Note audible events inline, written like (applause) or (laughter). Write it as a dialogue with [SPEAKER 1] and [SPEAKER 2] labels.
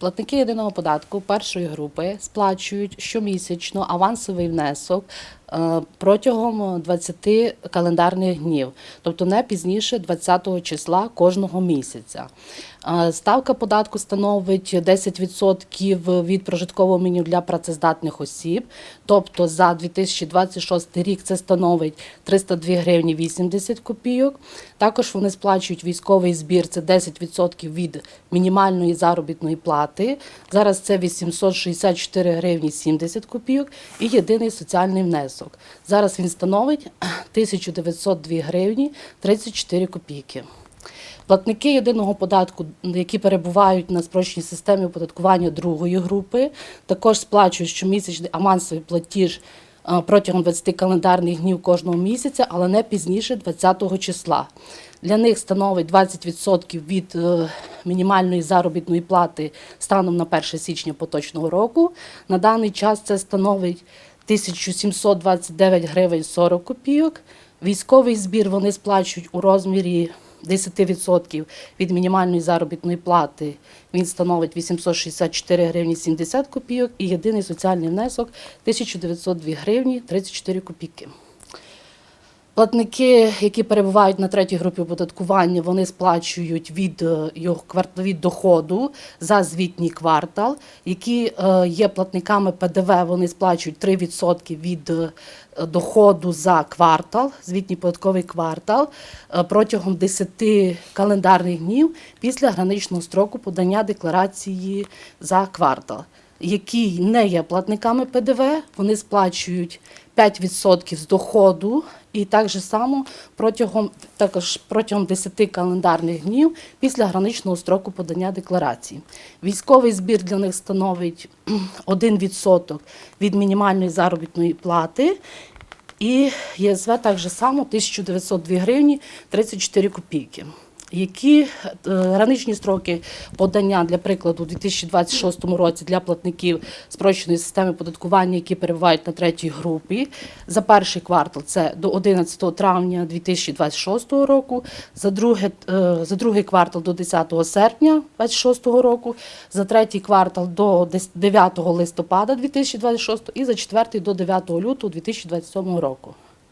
[SPEAKER 1] Платники єдиного податку першої групи сплачують щомісячно авансовий внесок протягом 20 календарних днів, тобто не пізніше 20 числа кожного місяця. Е, Ставка податку становить 10% від прожиткового мінімуму для працездатних осіб. Тобто за 2026 рік це становить 302 гривні 80 копійок. Також вони сплачують військовий збір, це 10% від мінімальної заробітної плати. Зараз це 864 гривні 70 копійок і єдиний соціальний внесок. Зараз він становить (clears throat) 1902 гривні 34 копійки. Платники єдиного податку, які перебувають на спрощеній системі оподаткування другої групи, також сплачують щомісячний авансовий платіж е, протягом 20 календарних днів кожного місяця, але не пізніше 20 числа. Для них становить 20% від е, мінімальної заробітної плати станом на 1 січня поточного року. На даний час це становить 1729 гривень 40 копійок. Військовий збір вони сплачують у розмірі 10% від мінімальної заробітної плати. Він становить 864 гривні 70 копійок і єдиний соціальний внесок 1902 гривні 34 копійки. Платники, які перебувають на третій групі оподаткування, вони сплачують від е, його від доходу за звітній квартал. Які е, є платниками ПДВ, вони сплачують 3% від е, доходу за квартал, звітній податковий квартал протягом 10 календарних днів після граничного строку подання декларації за квартал. Які не є платниками ПДВ, вони сплачують 5% з доходу і так же само протягом також протягом 10 календарних днів після граничного строку подання декларації. Військовий збір для них становить кхм, 1% від мінімальної заробітної плати. І ЄСВ так же само 1902 гривні 34 копійки. Які е, граничні строки подання, для прикладу, у 2026 році для платників спрощеної системи податкування, які перебувають на третій групі, за перший квартал це до 11 травня 2026 року, за, друге, е, за другий квартал до 10 серпня 2026 року, за третій квартал до дес- 9 листопада 2026 і за четвертий до 9 лютого 2027 року.